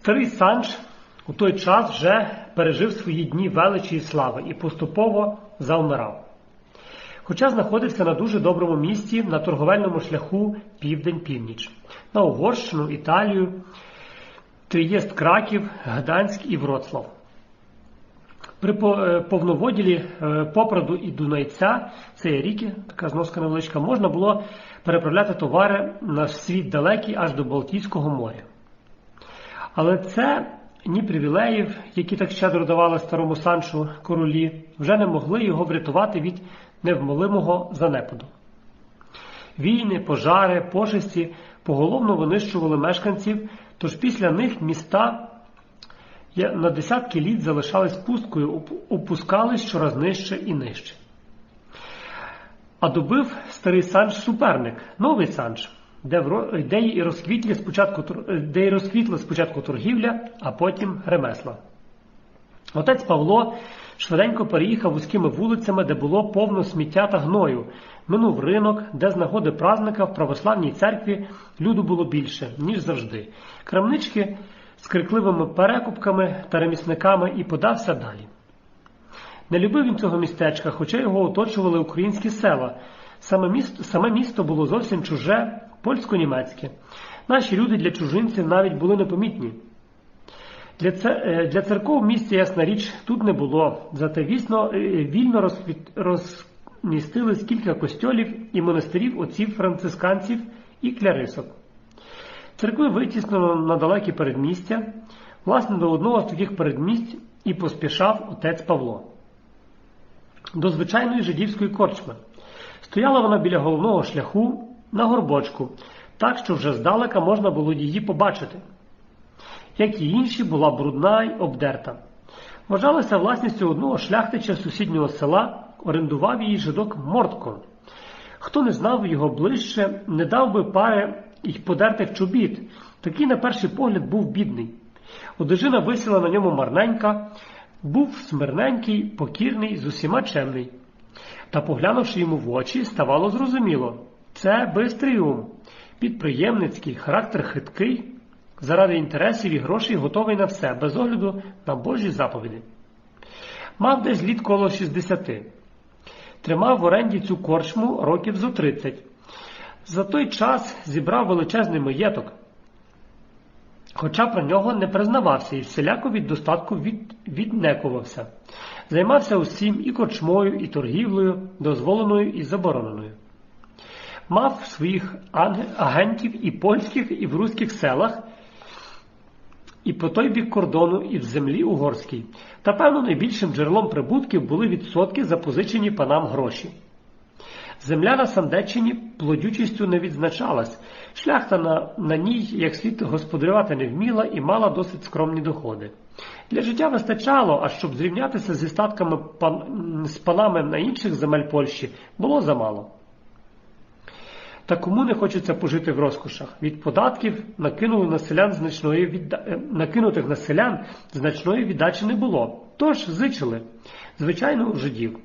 Старий Санч у той час вже пережив свої дні величі і слави і поступово завмирав. Хоча знаходився на дуже доброму місці на торговельному шляху південь-північ, на Угорщину, Італію, Трієст Краків, Гданськ і Вроцлав. При е, повноводілі е, Попраду і Дунайця, це є ріки, така зноска невеличка, можна було переправляти товари на світ далекий аж до Балтійського моря. Але це ні привілеїв, які так щедро давали старому Санчу королі, вже не могли його врятувати від невмолимого занепаду. Війни, пожари, пошесті поголовно винищували мешканців, тож після них міста на десятки літ залишались пусткою, оп- опускались щораз нижче і нижче. А добив старий Санч суперник, новий Санч, де, в де і розквітлі спочатку, де і розквітла спочатку торгівля, а потім ремесла. Отець Павло швиденько переїхав вузькими вулицями, де було повно сміття та гною. Минув ринок, де з нагоди празника в православній церкві люду було більше, ніж завжди. Крамнички з крикливими перекупками та ремісниками і подався далі. Не любив він цього містечка, хоча його оточували українські села. Саме місто, саме місто було зовсім чуже, польсько-німецьке. Наші люди для чужинців навіть були непомітні. Для, е, для церков в місті, ясна річ, тут не було. Зате вісно, е, вільно розквіт- розмістились кілька костьолів і монастирів отців францисканців і клярисок. Церкви витіснено на далекі передмістя. Власне, до одного з таких передмість і поспішав отець Павло. До звичайної жидівської корчми. Стояла вона біля головного шляху на горбочку, так що вже здалека можна було її побачити. Як і інші, була брудна й обдерта. Вважалася власністю одного шляхтича сусіднього села, орендував її жидок Мортко. Хто не знав його ближче, не дав би пари й подертих чобіт. Такий, на перший погляд, був бідний. Одежина висіла на ньому марненька, був смирненький, покірний, з усіма чемний. Та, поглянувши йому в очі, ставало зрозуміло це бистрий ум, підприємницький, характер хиткий, заради інтересів і грошей готовий на все, без огляду на Божі заповіді. Мав десь літ коло 60. Тримав в оренді цю корчму років зо 30. За той час зібрав величезний маєток, хоча про нього не признавався і всіляко від достатку від, віднекувався. Займався усім і корчмою, і торгівлею, дозволеною і забороненою. Мав своїх агентів і польських, і в руських селах, і по той бік кордону, і в землі угорській. Та певно найбільшим джерелом прибутків були відсотки запозичені панам гроші. Земля на Сандеччині плодючістю не відзначалась, шляхта на, на ній як слід господарювати не вміла і мала досить скромні доходи. Для життя вистачало, а щоб зрівнятися зі статками пан, з панами на інших земель Польщі, було замало. Та кому не хочеться пожити в розкошах? Від податків накинули на значної відда... е, накинутих на селян значної віддачі не було. Тож зичили, звичайно, жидів.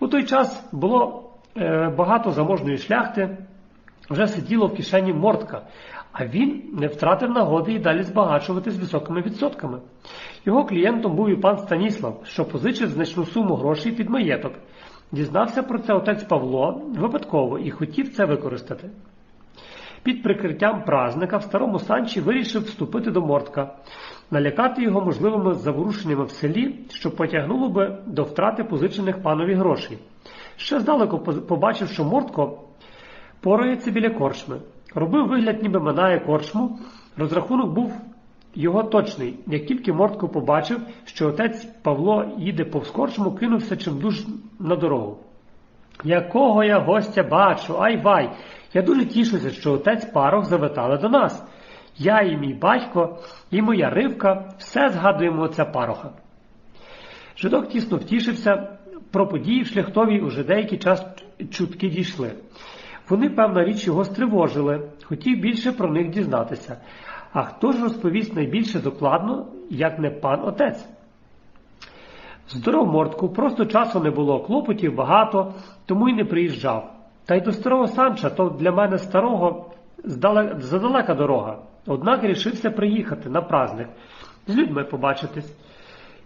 У той час було е, багато заможної шляхти, вже сиділо в кишені мортка, а він не втратив нагоди і далі збагачувати з високими відсотками. Його клієнтом був і пан Станіслав, що позичив значну суму грошей під маєток. Дізнався про це отець Павло випадково і хотів це використати. Під прикриттям празника в старому санчі вирішив вступити до мортка, налякати його можливими заворушеннями в селі, що потягнуло би до втрати позичених панові грошей. Ще здалеку побачив, що мортко порається біля корчми. Робив вигляд, ніби минає корчму. Розрахунок був його точний. Як тільки Мортко побачив, що отець Павло їде повз корчму, кинувся чимдуж на дорогу. Якого я гостя бачу, ай вай! Я дуже тішуся, що отець парох завітали до нас. Я і мій батько, і моя ривка все згадуємо отця пароха. Жидок тісно втішився, про події в шляхтовій уже деякий час чутки дійшли. Вони, певна річ, його стривожили, хотів більше про них дізнатися. А хто ж розповість найбільше докладно, як не пан отець? Здоров мортку, просто часу не було, клопотів багато, тому й не приїжджав. Та й до старого Санча, то для мене старого задалека дорога. однак рішився приїхати на праздник, з людьми побачитись.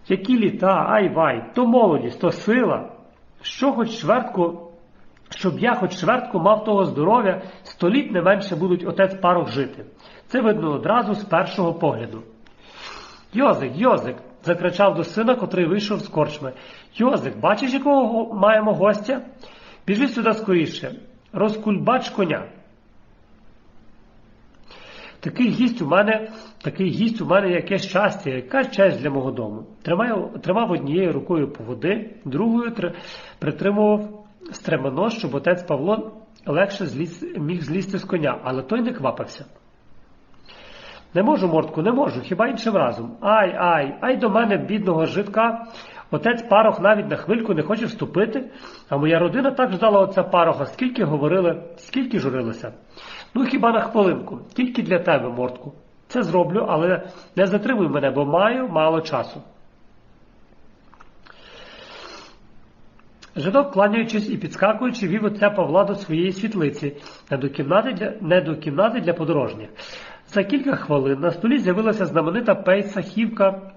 Які літа, ай вай, то молодість, то сила. Що хоч чвертку, щоб я хоч чвертку мав того здоров'я, сто літ не менше будуть отець парох жити. Це видно одразу з першого погляду. Йозик, Йозик, закричав до сина, котрий вийшов з корчми. Йозик, бачиш, якого маємо гостя? Біжи сюди скоріше, розкульбач коня. Такий гість у мене, такий гість у мене яке щастя, яка честь для мого дому. Тримав, тримав однією рукою по води, другою три, притримував стремено, щоб отець Павло легше зліз, міг злізти з коня, але той не квапився. Не можу, мортку, не можу, хіба іншим разом. Ай, ай, ай до мене, бідного житка. Отець парох навіть на хвильку не хоче вступити, а моя родина так ждала отця пароха, скільки говорили, скільки журилися. Ну хіба на хвилинку, тільки для тебе, мортку. Це зроблю, але не затримуй мене, бо маю мало часу. Жидок, кланяючись і підскакуючи, вів отця Павла до своєї світлиці, не до кімнати для, не до кімнати для подорожніх. За кілька хвилин на столі з'явилася знаменита пейсахівка,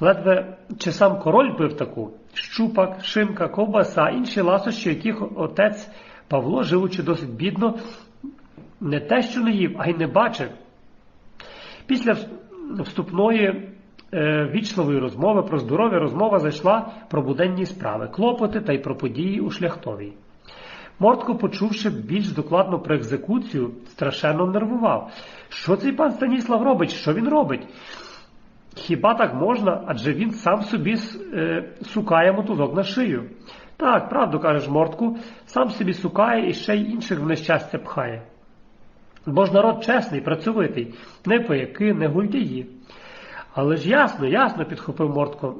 ледве чи сам король пив таку щупак, шинка, ковбаса, інші ласощі, яких отець Павло, живучи досить бідно, не те, що не їв, а й не бачив. Після вступної вічливої розмови про здоров'я розмова зайшла про буденні справи, клопоти та й про події у шляхтовій. Мортко, почувши більш докладно про екзекуцію, страшенно нервував. Що цей пан Станіслав робить? Що він робить? Хіба так можна? Адже він сам собі е, сукає мотузок на шию. Так, правду кажеш, Мортку, сам собі сукає і ще й інших в нещастя пхає. Бо ж народ чесний, працьовитий, не пояки, не гультяї. Але ж ясно, ясно, підхопив Мортко.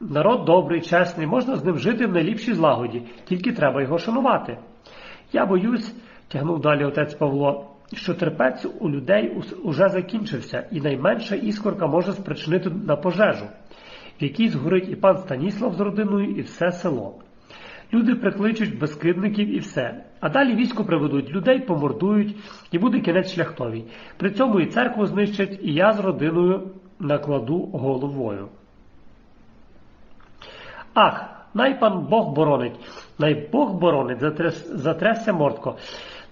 Народ добрий, чесний, можна з ним жити в найліпшій злагоді, тільки треба його шанувати. Я боюсь, тягнув далі отець Павло, що терпець у людей уже закінчився, і найменша іскорка може спричинити на пожежу, в якій згорить і пан Станіслав з родиною, і все село. Люди прикличуть безкидників і все. А далі військо приведуть, людей помордують, і буде кінець шляхтовій. При цьому і церкву знищать, і я з родиною накладу головою. Ах, най пан Бог боронить, най Бог боронить, затряс, затрясся мортко.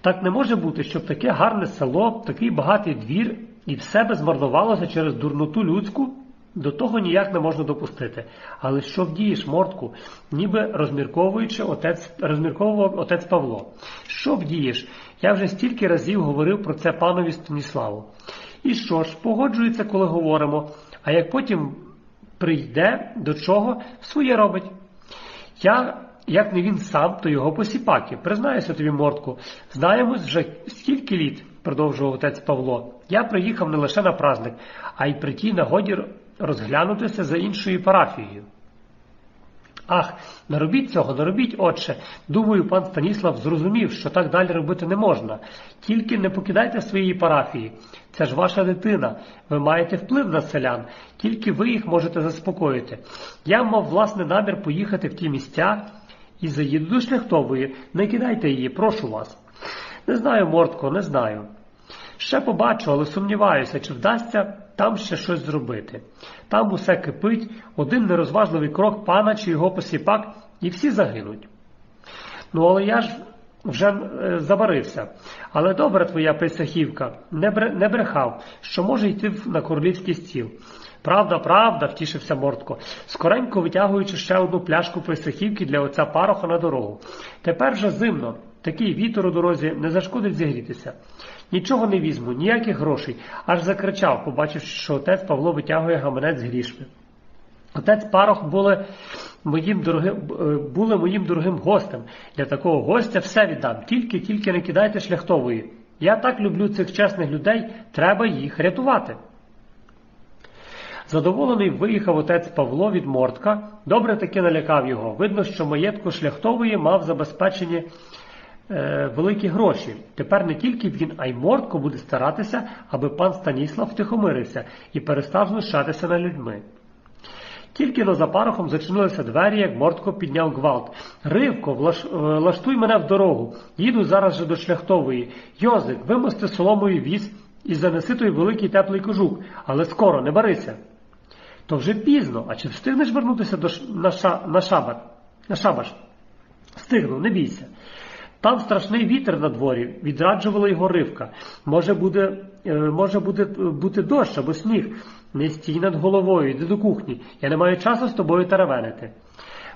Так не може бути, щоб таке гарне село, такий багатий двір і все би змарнувалося через дурноту людську. До того ніяк не можна допустити. Але що вдієш, мортку, ніби розмірковуючи отець, розмірковував отець Павло. Що вдієш? Я вже стільки разів говорив про це панові Станіславу. І що ж, погоджується, коли говоримо, а як потім прийде до чого, своє робить. Я, як не він сам, то його посіпаки. Признаюся тобі, мортку, знаємось вже скільки літ, продовжував отець Павло. Я приїхав не лише на праздник, а й при тій нагоді розглянутися за іншою парафією. Ах, не робіть цього, не робіть, отче. Думаю, пан Станіслав зрозумів, що так далі робити не можна. Тільки не покидайте своєї парафії. Це ж ваша дитина. Ви маєте вплив на селян, тільки ви їх можете заспокоїти. Я мав власне намір поїхати в ті місця і заїду до шляхтової. Не кидайте її, прошу вас. Не знаю, Мортко, не знаю. Ще побачу, але сумніваюся, чи вдасться там ще щось зробити. Там усе кипить, один нерозважливий крок пана чи його посіпак, і всі загинуть. Ну, але я ж вже е, заварився. Але добра твоя писахівка, не, бре, не брехав, що може йти на королівський стіл. Правда, правда, втішився Мортко, скоренько витягуючи ще одну пляшку писахівки для отця пароха на дорогу. Тепер же зимно. Такий вітер у дорозі не зашкодить зігрітися. Нічого не візьму, ніяких грошей, аж закричав, побачивши, що отець Павло витягує гаманець з грішми. Отець Парох були моїм дорогим е, були моїм дорогим гостем. Для такого гостя все віддам, тільки-тільки не кидайте шляхтової. Я так люблю цих чесних людей, треба їх рятувати. Задоволений виїхав отець Павло від Мортка, добре таки налякав його. Видно, що маєтку шляхтової мав забезпечені е, великі гроші. Тепер не тільки він, а й Мортко буде старатися, аби пан Станіслав втихомирився і перестав знущатися над людьми. Тільки но за парохом зачинилися двері, як Мортко підняв гвалт. Ривко, влаш... влаштуй мене в дорогу. Їду зараз же до шляхтової. Йозик, вимости соломою віз і занеси той великий теплий кожух, але скоро, не барися. То вже пізно, а чи встигнеш вернутися до ш... на, ша... на шабат? На шабаш? Встигну, не бійся. Там страшний вітер на дворі, відраджувала його ривка. Може буде, е, може буде бути дощ або сніг. Не стій над головою, йди до кухні. Я не маю часу з тобою теревенити.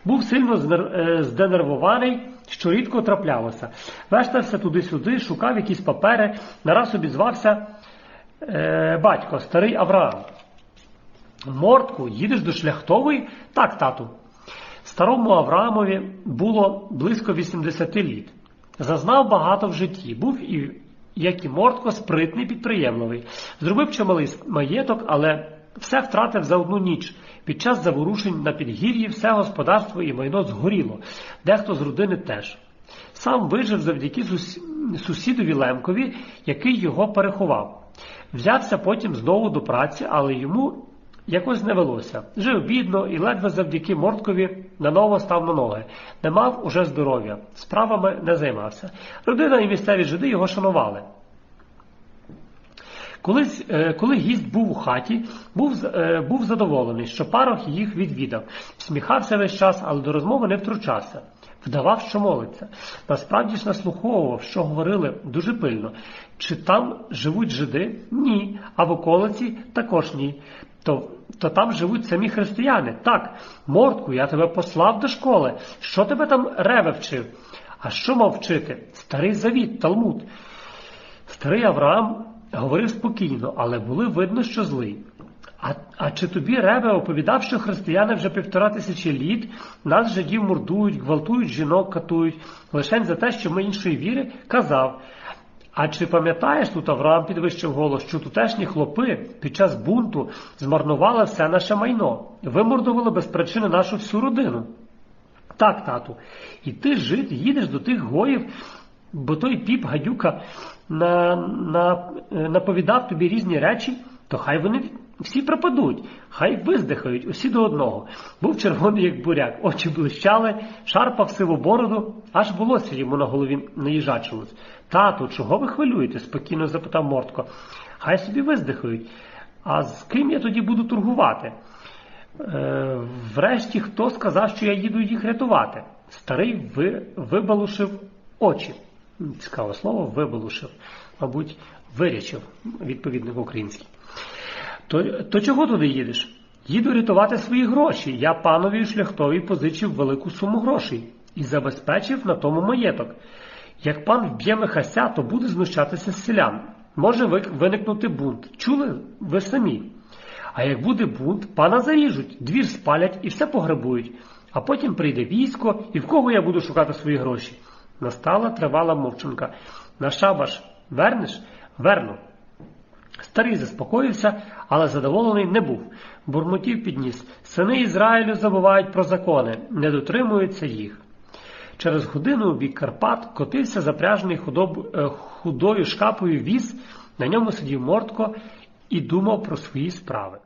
Був сильно е, зденервований, що рідко траплялося. Вештався туди-сюди, шукав якісь папери, нараз обізвався е, батько, старий Авраам. Мортку, їдеш до шляхтової? Так, тату. Старому Авраамові було близько 80 літ. Зазнав багато в житті. Був і, як і Мортко, спритний підприємливий. Зробив чималий маєток, але все втратив за одну ніч. Під час заворушень на підгір'ї все господарство і майно згоріло, дехто з родини теж. Сам вижив завдяки сусідові Лемкові, який його переховав. Взявся потім знову до праці, але йому якось не велося. Жив бідно і ледве завдяки Морткові наново став на ноги. Не мав уже здоров'я, справами не займався. Родина і місцеві жиди його шанували. Колись, е, коли гість був у хаті, був, е, був задоволений, що парох їх відвідав, сміхався весь час, але до розмови не втручався. Вдавав, що молиться. Насправді ж наслуховував, що говорили дуже пильно. Чи там живуть жиди? Ні. А в околиці також ні. То, то там живуть самі християни. Так, Мортку, я тебе послав до школи. Що тебе там реве вчив? А що мав вчити? Старий завіт, Талмуд. Старий Авраам говорив спокійно, але були видно, що злий. А, а чи тобі Реве оповідав, що християни вже півтора тисячі літ нас жидів мордують, гвалтують жінок, катують, лишень за те, що ми іншої віри, казав. А чи пам'ятаєш, тут Авраам підвищив голос, що тутешні хлопи під час бунту змарнували все наше майно, вимордували без причини нашу всю родину? Так, тату. І ти жид, їдеш до тих гоїв, бо той піп гадюка на, на, е, наповідав тобі різні речі, то хай вони всі пропадуть, хай виздихають усі до одного. Був червоний, як буряк, очі блищали, шарпав сиву бороду, аж волосся йому на голові наїжачилось. Тату, чого ви хвилюєте? спокійно запитав Мортко. Хай собі виздихають. А з ким я тоді буду торгувати? Е, врешті хто сказав, що я їду їх рятувати? Старий ви, вибалушив очі. Цікаве слово, вибалушив, мабуть, вирячив, відповідник український. То, то чого туди їдеш? Їду рятувати свої гроші. Я панові шляхтові позичив велику суму грошей і забезпечив на тому маєток. Як пан вб'є Михася, то буде знущатися з селян. Може виникнути бунт. Чули ви самі? А як буде бунт, пана заріжуть, двір спалять і все пограбують. А потім прийде військо, і в кого я буду шукати свої гроші? Настала тривала мовчанка. На шабаш вернеш? Верну. Старий заспокоївся, але задоволений не був. Бурмотів підніс. Сини Ізраїлю забувають про закони, не дотримуються їх. Через годину у бік Карпат котився запряжений худоб... е, худою шкапою віз, на ньому сидів Мортко і думав про свої справи.